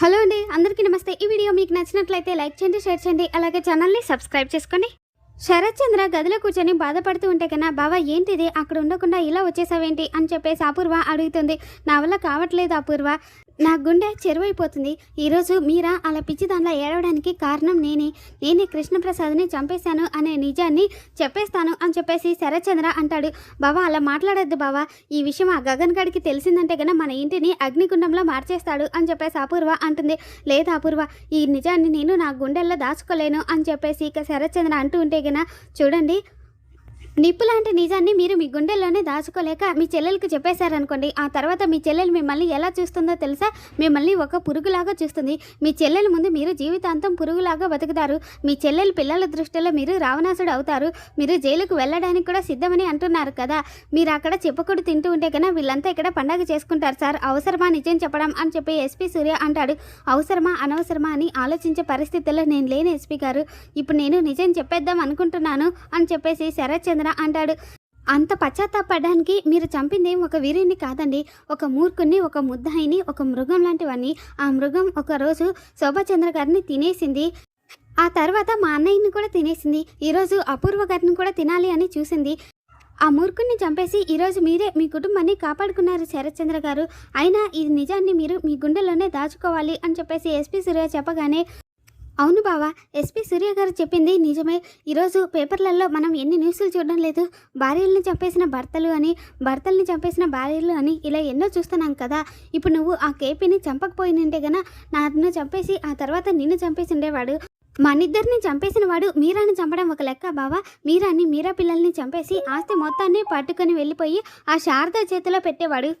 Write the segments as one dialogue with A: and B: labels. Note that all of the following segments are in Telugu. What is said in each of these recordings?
A: హలో అండి అందరికీ నమస్తే. ఈ వీడియో మీకు నచ్చినట్లయితే లైక్ చేయండి షేర్ చేయండి. అలాగే ఛానల్ని సబ్స్క్రైబ్ చేసుకోండి. శరత్ చంద్ర గదిలో కూర్చొని బాధపడుతూ ఉంటే కన్నా బావా ఏంటిది? అక్కడ ఉండకుండా ఇలా వచ్చేసావేంటి? అని చెప్పేసి అపూర్వ అడుగుతుంది. నా వల్ల కావట్లేదు అపూర్వ. నా గుండె చెరువైపోతుంది. ఈరోజు మీరా అలా పిచ్చి దానిలో ఏడవడానికి కారణం నేనే. నేనే కృష్ణప్రసాద్ని చంపేశాను అనే నిజాన్ని చెప్పేస్తాను అని చెప్పేసి శరత్చంద్ర అంటాడు. బావా అలా మాట్లాడొద్దు బావా. ఈ విషయం ఆ గగన్ గడికి తెలిసిందంటే కనుక మన ఇంటిని అగ్నిగుండంలో మార్చేస్తాడు అని చెప్పేసి అపూర్వ అంటుంది. లేదు అపూర్వ ఈ నిజాన్ని నేను నా గుండెల్లో దాచుకోలేను అని చెప్పేసి ఇక శరత్చంద్ర అంటూ ఉంటే కనుక చూడండి నిప్పు లాంటి నిజాన్ని మీరు మీ గుండెల్లోనే దాచుకోలేక మీ చెల్లెలకు చెప్పేశారనుకోండి ఆ తర్వాత మీ చెల్లెలు మిమ్మల్ని ఎలా చూస్తుందో తెలుసా? మిమ్మల్ని ఒక పురుగులాగా చూస్తుంది. మీ చెల్లెల ముందు మీరు జీవితాంతం పురుగులాగా బతుకుతారు. మీ చెల్లెలు పిల్లల దృష్టిలో మీరు రావణాసుడు అవుతారు. మీరు జైలుకు వెళ్ళడానికి కూడా సిద్ధమని అంటున్నారు కదా. మీరు అక్కడ చెప్పకూడదు తింటూ ఉంటే కన్నా వీళ్ళంతా ఇక్కడ పండగ చేసుకుంటారు సార్. అవసరమా నిజం చెప్పడం అని చెప్పి ఎస్పీ సూర్య అంటాడు. అవసరమా అనవసరమా అని ఆలోచించే పరిస్థితుల్లో నేను లేని ఎస్పీ గారు. ఇప్పుడు నేను నిజం చెప్పేద్దాం అనుకుంటున్నాను అని చెప్పేసి శరత్ చంద్ర అంటాడు. అంత పశ్చాత్తాపడడానికి మీరు చంపింది ఒక వీరుని కాదండి. ఒక మూర్ఖుని ఒక ముద్దాయిని ఒక మృగం లాంటివన్నీ ఆ మృగం ఒక రోజు గారిని తినేసింది. ఆ తర్వాత మా అన్నయ్యని కూడా తినేసింది. ఈరోజు అపూర్వ గారిని కూడా తినాలి అని చూసింది. ఆ మూర్ఖుని చంపేసి ఈరోజు మీరే మీ కుటుంబాన్ని కాపాడుకున్నారు శరత్చంద్ర గారు. అయినా ఈ నిజాన్ని మీరు మీ గుండెలోనే దాచుకోవాలి అని చెప్పేసి ఎస్పీ సూర్య చెప్పగానే అవును బావా ఎస్పీ సూర్య గారు చెప్పింది నిజమే. ఈరోజు పేపర్లలో మనం ఎన్ని న్యూస్లు చూడడం లేదు. భార్యలను చంపేసిన భర్తలు అని భర్తల్ని చంపేసిన భార్యలు అని ఇలా ఎన్నో చూస్తున్నాం కదా. ఇప్పుడు నువ్వు ఆ కేపీని చంపకపోయినంటే గన నన్ను చంపేసి ఆ తర్వాత నిన్ను చంపేసి ఉండేవాడు. మనిద్దరిని చంపేసిన వాడు మీరాని చంపడం ఒక లెక్క బావా. మీరాని మీరా పిల్లల్ని చంపేసి ఆస్తి మొత్తాన్ని పట్టుకొని వెళ్ళిపోయి ఆ శారద చేతిలో పెట్టేవాడు.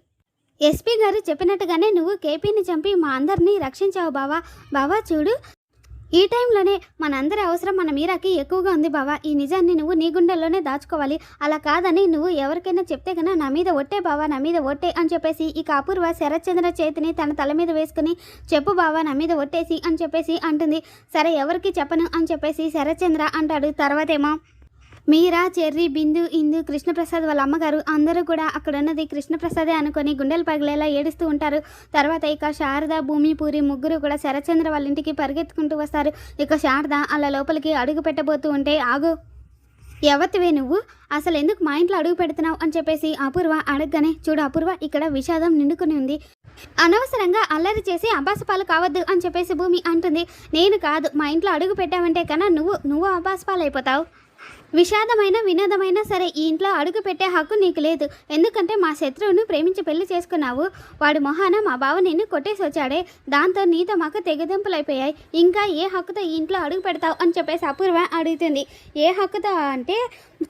A: ఎస్పీ గారు చెప్పినట్టుగానే నువ్వు కేపీని చంపి మా అందరినీ రక్షించావు బావా. బావా చూడు ఈ టైంలోనే మనందరి అవసరం మన మీరాకి ఎక్కువగా ఉంది బావా. ఈ నిజాన్ని నువ్వు నీ గుండెల్లోనే దాచుకోవాలి. అలా కాదని నువ్వు ఎవరికైనా చెప్తే కన్నా నా మీద ఒట్టే బావా నా మీద ఒట్టే అని చెప్పేసి ఇక అపూర్వ శరత్చంద్ర చేతిని తన తల మీద వేసుకుని చెప్పు బావా నా మీద ఒట్టేసి అని చెప్పేసి అంటుంది. సరే ఎవరికి చెప్పను అని చెప్పేసి శరత్చంద్ర అంటాడు. తర్వాతేమో మీరా చెర్రీ బిందు ఇందు కృష్ణప్రసాద్ వాళ్ళ అమ్మగారు అందరూ కూడా అక్కడ ఉన్నది కృష్ణప్రసాదే అనుకొని గుండెలు పగిలేలా ఏడుస్తూ ఉంటారు. తర్వాత ఇక శారద భూమి పూరి ముగ్గురు కూడా శరచంద్ర వాళ్ళ ఇంటికి పరిగెత్తుకుంటూ వస్తారు. ఇక శారద అలా లోపలికి అడుగు పెట్టబోతూ ఉంటే ఆగు ఎవతివే నువ్వు? అసలు ఎందుకు మా ఇంట్లో అడుగు పెడుతున్నావు? అని చెప్పేసి అపూర్వ అడగగానే చూడు అపూర్వ ఇక్కడ విషాదం నిండుకుని ఉంది. అనవసరంగా అల్లరి చేసి అబాసపాలు కావద్దు అని చెప్పేసి భూమి అంటుంది. నేను కాదు మా ఇంట్లో అడుగు పెట్టావంటే కన్నా నువ్వు నువ్వు అబాసపాలు అయిపోతావు విషాదమైన వినోదమైన సరే ఈ ఇంట్లో అడుగు పెట్టే హక్కు నీకు లేదు. ఎందుకంటే మా శత్రువును ప్రేమించి పెళ్ళి చేసుకున్నావు. వాడి మొహాన మా బావ నిన్ను కొట్టేసి వచ్చాడే. దాంతో నీతో మాకు తెగదెంపులైపోయాయి. ఇంకా ఏ హక్కుతో ఈ ఇంట్లో అడుగు పెడతావు అని చెప్పేసి అపూర్వ అడుగుతుంది. ఏ హక్కుతో అంటే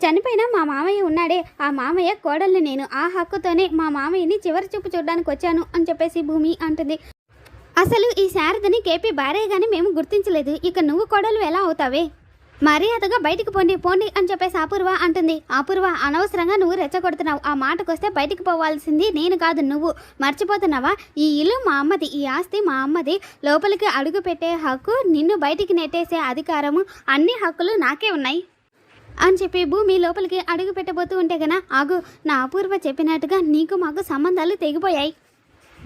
A: చనిపోయిన మా మామయ్య ఉన్నాడే. ఆ మామయ్య కోడల్ని నేను. ఆ హక్కుతోనే మా మామయ్యని చివరి చూపు చూడడానికి వచ్చాను అని చెప్పేసి భూమి అంటుంది. అసలు ఈ శారదని కేపీ భార్యగానే మేము గుర్తించలేదు. ఇక నువ్వు కోడలు ఎలా అవుతావే? మర్యాదగా బయటికి పోండి పోండి అని చెప్పేసి అపూర్వ అంటుంది. అపూర్వ అనవసరంగా నువ్వు రెచ్చగొడుతున్నావు. ఆ మాటకొస్తే బయటికి పోవాల్సింది నేను కాదు నువ్వు మర్చిపోతున్నావా? ఈ ఇల్లు మా అమ్మది ఈ ఆస్తి మా అమ్మది. లోపలికి అడుగు పెట్టే హక్కు నిన్ను బయటికి నెట్టేసే అధికారము. అన్ని హక్కులు నాకే ఉన్నాయి. అని చెప్పి భూమి లోపలికి అడుగు పెట్టబోతూ ఉంటే గనా ఆగు నా అపూర్వ చెప్పినట్టుగా నీకు మాకు సంబంధాలు తెగిపోయాయి.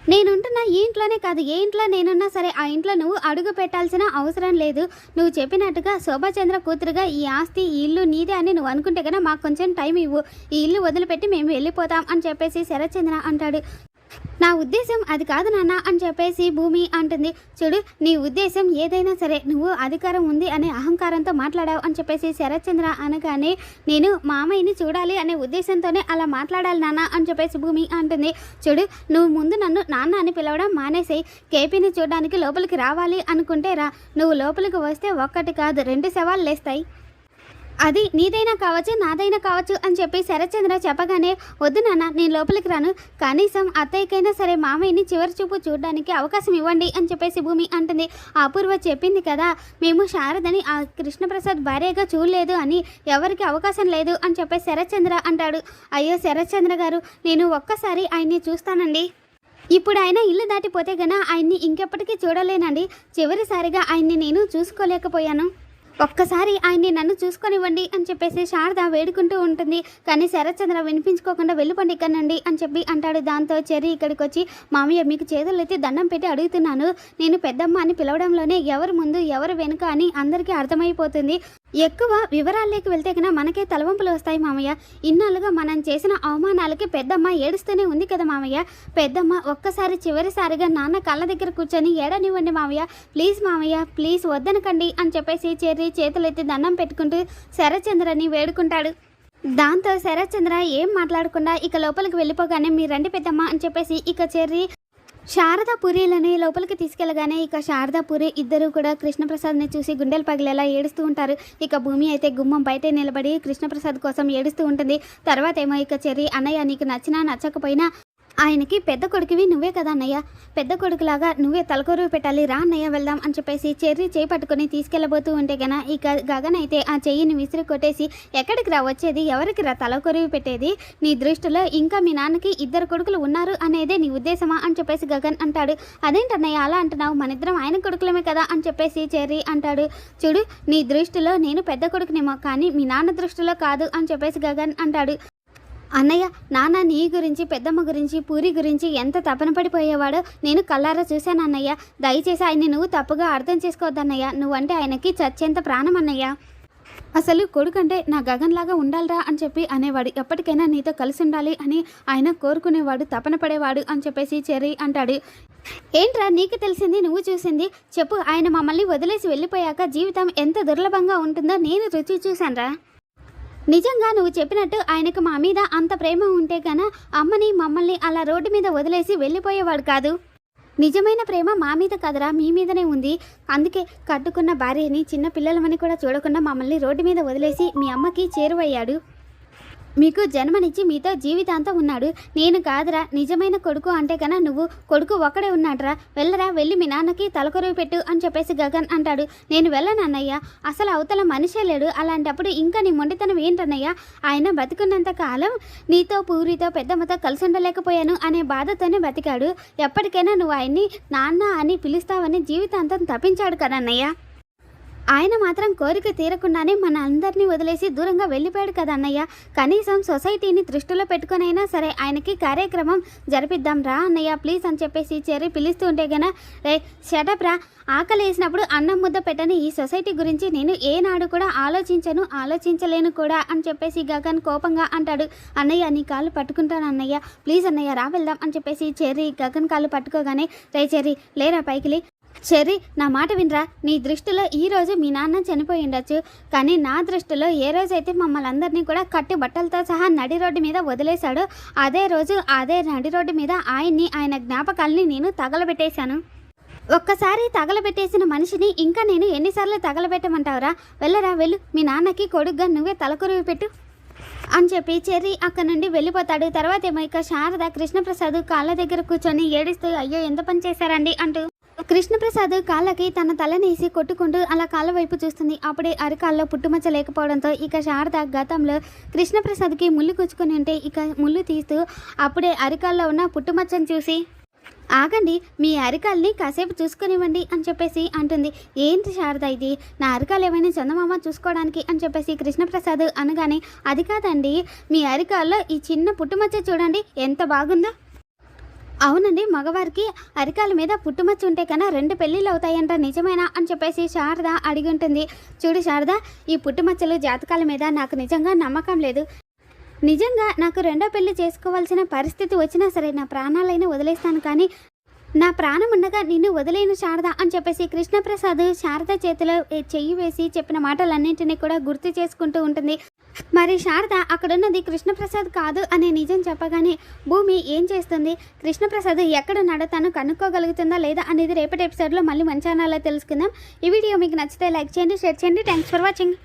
A: నేనుంటున్న ఈ ఇంట్లోనే కాదు ఏ ఇంట్లో నేనున్నా సరే ఆ ఇంట్లో నువ్వు అడుగు పెట్టాల్సిన అవసరం లేదు. నువ్వు చెప్పినట్టుగా శోభాచంద్ర కూతురుగా ఈ ఆస్తి ఈ ఇల్లు నీదే అని నువ్వు అనుకుంటే కనుక మాకు కొంచెం టైం ఇవ్వు. ఈ ఇల్లు వదిలిపెట్టి మేము వెళ్ళిపోతాం అని చెప్పేసి శరత్చంద్ర అంటాడు. నా ఉద్దేశం అది కాదు నాన్న అని చెప్పేసి భూమి అంటుంది. చూడు నీ ఉద్దేశం ఏదైనా సరే నువ్వు అధికారం ఉంది అనే అహంకారంతో మాట్లాడావు అని చెప్పేసి శరత్చంద్ర అనగానే నేను మామయ్యని చూడాలి అనే ఉద్దేశంతోనే అలా మాట్లాడాలి నాన్న అని చెప్పేసి భూమి అంటుంది. చూడు నువ్వు ముందు నన్ను నాన్న అని పిలవడం మానేసేయి. కేపీని చూడడానికి లోపలికి రావాలి అనుకుంటే రా. నువ్వు లోపలికి వస్తే ఒక్కటి కాదు రెండు సవాళ్ళు లేస్తాయి. అది నీదైనా కావచ్చు నాదైనా కావచ్చు అని చెప్పి శరత్చంద్ర చెప్పగానే వద్దు నాన్న నేను లోపలికి రాను. కనీసం అత్తయ్యకైనా సరే మామయ్యని చివరి చూపు చూడడానికి అవకాశం ఇవ్వండి అని చెప్పేసి భూమి అంటుంది. అపూర్వ చెప్పింది కదా మేము శారదని ఆ కృష్ణప్రసాద్ భార్యగా చూడలేదు అని ఎవరికి అవకాశం లేదు అని చెప్పేసి శరత్చంద్ర అంటాడు. అయ్యో శరత్చంద్ర గారు నేను ఒక్కసారి ఆయన్ని చూస్తానండి. ఇప్పుడు ఆయన ఇల్లు దాటిపోతే గన ఆయన్ని ఇంకెప్పటికీ చూడలేనండి. చివరిసారిగా ఆయన్ని నేను చూసుకోలేకపోయాను. ఒక్కసారి ఆయన్ని నన్ను చూసుకొనివ్వండి అని చెప్పేసి శారద వేడుకుంటూ ఉంటుంది. కానీ శరత్చంద్ర వినిపించుకోకుండా వెళ్ళిపోండి ఇక్కడ నుండి అని చెప్పి అంటాడు. దాంతో చెర్రీ ఇక్కడికి వచ్చి మామయ్య మీకు చేతులు ఎత్తి దండం పెట్టి అడుగుతున్నాను. నేను పెద్దమ్మ అని పిలవడంలోనే ఎవరు ముందు ఎవరు వెనుక అని అందరికీ అర్థమైపోతుంది. ఎక్కువ వివరాల్లోకి వెళ్తే కన్నా మనకే తలవంపులు వస్తాయి మామయ్య. ఇన్నాళ్ళుగా మనం చేసిన అవమానాలకి పెద్దమ్మ ఏడుస్తూనే ఉంది కదా మామయ్య. పెద్దమ్మ ఒక్కసారి చివరిసారిగా నాన్న కళ్ళ దగ్గర కూర్చొని ఏడనివ్వండి మామయ్య. ప్లీజ్ మామయ్య ప్లీజ్ వద్దనకండి అని చెప్పేసి చెర్రి చేతులెత్తి దండం పెట్టుకుంటూ శరచంద్రని వేడుకుంటాడు. దాంతో శరత్చంద్ర ఏం మాట్లాడకుండా ఇక లోపలికి వెళ్ళిపోగానే మీరు రండి పెద్దమ్మ అని చెప్పేసి ఇక చెర్రి శారదా పురీలని లోపలికి తీసుకెళ్ళగానే ఇక శారదా పురి ఇద్దరు కూడా కృష్ణప్రసాద్ని చూసి గుండెలు పగిలేలా ఏడుస్తూ ఉంటారు. ఇక భూమి అయితే గుమ్మం బయట నిలబడి కృష్ణప్రసాద్ కోసం ఏడుస్తూ ఉంటుంది. తర్వాత ఏమో ఇక చెర్రి అన్నయ్య నీకు నచ్చినా నచ్చకపోయినా ఆయనకి పెద్ద కొడుకువి నువ్వే కదా అన్నయ్య. పెద్ద కొడుకులాగా నువ్వే తలకొరువు పెట్టాలి. రా అన్నయ్య వెళ్దాం అని చెప్పేసి చెర్రి చేయి పట్టుకొని తీసుకెళ్ళబోతూ ఉంటే గన ఇక గగన్ అయితే ఆ చెయ్యిని విసిరి కొట్టేసి ఎక్కడికి రా వచ్చేది? ఎవరికి రా తలకొరువు పెట్టేది? నీ దృష్టిలో ఇంకా మీ నాన్నకి ఇద్దరు కొడుకులు ఉన్నారు అనేదే నీ ఉద్దేశమా అని చెప్పేసి గగన్ అంటాడు. అదేంటన్నయ్య అలా అంటున్నావు? మన ఇద్దరం ఆయన కొడుకులమే కదా అని చెప్పేసి చెర్రి అంటాడు. చూడు నీ దృష్టిలో నేను పెద్ద కొడుకునేమో కానీ మీ నాన్న దృష్టిలో కాదు అని చెప్పేసి గగన్ అంటాడు. అన్నయ్య నాన్న నీ గురించి పెద్దమ్మ గురించి పూరి గురించి ఎంత తపన పడిపోయేవాడో నేను కల్లారా చూశాను అన్నయ్య. దయచేసి ఆయన్ని నువ్వు తప్పుగా అర్థం చేసుకోవద్దన్నయ్య నువ్వంటే ఆయనకి చచ్చేంత ప్రాణం అన్నయ్య. అసలు కొడుకంటే నా గగన్లాగా ఉండాలిరా అని చెప్పి అనేవాడు. ఎప్పటికైనా నీతో కలిసి ఉండాలి అని ఆయన కోరుకునేవాడు తపన పడేవాడు అని చెప్పేసి చెర్రీ అంటాడు. ఏంట్రా నీకు తెలిసింది నువ్వు చూసింది? చెప్పు ఆయన మమ్మల్ని వదిలేసి వెళ్ళిపోయాక జీవితం ఎంత దుర్లభంగా ఉంటుందో నేను రుచి చూశానురా. నిజంగా నువ్వు చెప్పినట్టు ఆయనకు మా మీద అంత ప్రేమ ఉంటే గన అమ్మని మమ్మల్ని అలా రోడ్డు మీద వదిలేసి వెళ్ళిపోయేవాడు కాదు. నిజమైన ప్రేమ మా మీద కదరా మీ మీదనే ఉంది. అందుకే కట్టుకున్న భార్యని చిన్న పిల్లలమని కూడా చూడకుండా మమ్మల్ని రోడ్డు మీద వదిలేసి మీ అమ్మకి చేరువయ్యాడు. మీకు జన్మనిచ్చి మీతో జీవితాంతం ఉన్నాడు. నేను కాదురా నిజమైన కొడుకు అంటే కన్నా నువ్వు కొడుకు ఒక్కడే ఉన్నాడురా. వెళ్ళరా వెళ్ళి మీ నాన్నకి తలకొరువు పెట్టు అని చెప్పేసి గగన్ అంటాడు. నేను వెళ్ళను అన్నయ్య. అసలు అవతల మనిషే లేడు. అలాంటప్పుడు ఇంకా నీ మొండితనం ఏంటన్నయ్య? ఆయన బతికున్నంత కాలం నీతో పూరితో పెద్దమ్మతో కలిసి ఉండలేకపోయాను అనే బాధతోనే బతికాడు. ఎప్పటికైనా నువ్వు ఆయన్ని నాన్న అని పిలుస్తావని జీవితాంతం తప్పించాడు కదా అన్నయ్య ఆయన మాత్రం కోరిక తీరకుండానే మన అందరినీ వదిలేసి దూరంగా వెళ్ళిపోయాడు కదా అన్నయ్య. కనీసం సొసైటీని దృష్టిలో పెట్టుకునైనా సరే ఆయనకి కార్యక్రమం జరిపిద్దాం రా అన్నయ్య ప్లీజ్ అని చెప్పేసి చెర్రి పిలుస్తూ ఉంటే గన రే షటప్ రా. ఆకలి వేసినప్పుడు అన్నం ముద్ద పెట్టని ఈ సొసైటీ గురించి నేను ఏనాడు కూడా ఆలోచించను ఆలోచించలేను కూడా అని చెప్పేసి గగన్ కోపంగా అంటాడు. అన్నయ్య నీ కాళ్ళు పట్టుకుంటాను అన్నయ్య. ప్లీజ్ అన్నయ్య రా వెళ్దాం అని చెప్పేసి చెర్రి గగన్ కాళ్ళు పట్టుకోగానే రే చెర్రి లేరా పైకిలి చెర్రీ నా మాట వినరా? నీ దృష్టిలో ఈ రోజు మీ నాన్న చనిపోయి ఉండొచ్చు. కానీ నా దృష్టిలో ఏ రోజైతే మమ్మల్ని అందరినీ కూడా కట్టి బట్టలతో సహా నడి రోడ్డు మీద వదిలేశాడో అదే రోజు అదే నడి రోడ్డు మీద ఆయన్ని ఆయన జ్ఞాపకాల్ని నేను తగలబెట్టేశాను. ఒక్కసారి తగలబెట్టేసిన మనిషిని ఇంకా నేను ఎన్నిసార్లు తగలబెట్టమంటావురా? వెళ్ళరా వెళ్ళు. మీ నాన్నకి కొడుగ్గా నువ్వే తలకొరువు పెట్టు. అని చెప్పి చెర్రీ అక్కడ నుండి వెళ్ళిపోతాడు. తర్వాత ఏమో ఇక శారద కృష్ణప్రసాద్ కాళ్ళ దగ్గర కూర్చొని ఏడుస్తూ అయ్యో ఎంత పని చేశారండి? అంటూ కృష్ణప్రసాద్ కాళ్ళకి తన తలనేసి కొట్టుకుంటూ అలా కాళ్ళ వైపు చూస్తుంది. అప్పుడే అరికాల్లో పుట్టుమచ్చ లేకపోవడంతో ఇక శారద గతంలో కృష్ణప్రసాద్కి ముళ్ళు కూర్చుకొని ఉంటే ఇక ముళ్ళు తీస్తూ అప్పుడే అరికాల్లో ఉన్న పుట్టుమచ్చను చూసి ఆగండి మీ అరికాల్ని కాసేపు చూసుకునివ్వండి అని చెప్పేసి అంటుంది. ఏంటి శారద ఇది? నా అరికాలు ఏమైనా చందమామ చూసుకోవడానికి అని చెప్పేసి కృష్ణప్రసాద్ అనగానే అది కాదండి మీ అరికాల్లో ఈ చిన్న పుట్టుమచ్చ చూడండి ఎంత బాగుందో. అవునండి మగవారికి అరికాల మీద పుట్టుమచ్చ ఉంటే కన్నా రెండు పెళ్ళిళ్ళు అవుతాయంట నిజమేనా అని చెప్పేసి శారద అడిగి ఉంటుంది చూడు శారద ఈ పుట్టుమచ్చలు జాతకాల మీద నాకు నిజంగా నమ్మకం లేదు. నిజంగా నాకు రెండో పెళ్ళి చేసుకోవాల్సిన పరిస్థితి వచ్చినా సరే నా ప్రాణాలైనా వదిలేస్తాను కానీ నా ప్రాణం ఉండగా నిన్ను వదిలేను శారద అని చెప్పేసి కృష్ణప్రసాద్ శారద చేతిలో చెయ్యి వేసి చెప్పిన మాటలన్నింటినీ కూడా గుర్తు చేసుకుంటూ ఉంటుంది. మరి శారద అక్కడున్నది కృష్ణప్రసాద్ కాదు అనే నిజం చెప్పగానే భూమి ఏం చేస్తుంది? కృష్ణప్రసాద్ ఎక్కడున్నాడో తను కనుక్కోగలుగుతుందా లేదా అనేది రేపటి ఎపిసోడ్లో మళ్ళీ మంచానాలో తెలుసుకుందాం. ఈ వీడియో మీకు నచ్చితే లైక్ చేయండి షేర్ చేయండి. Thanks for watching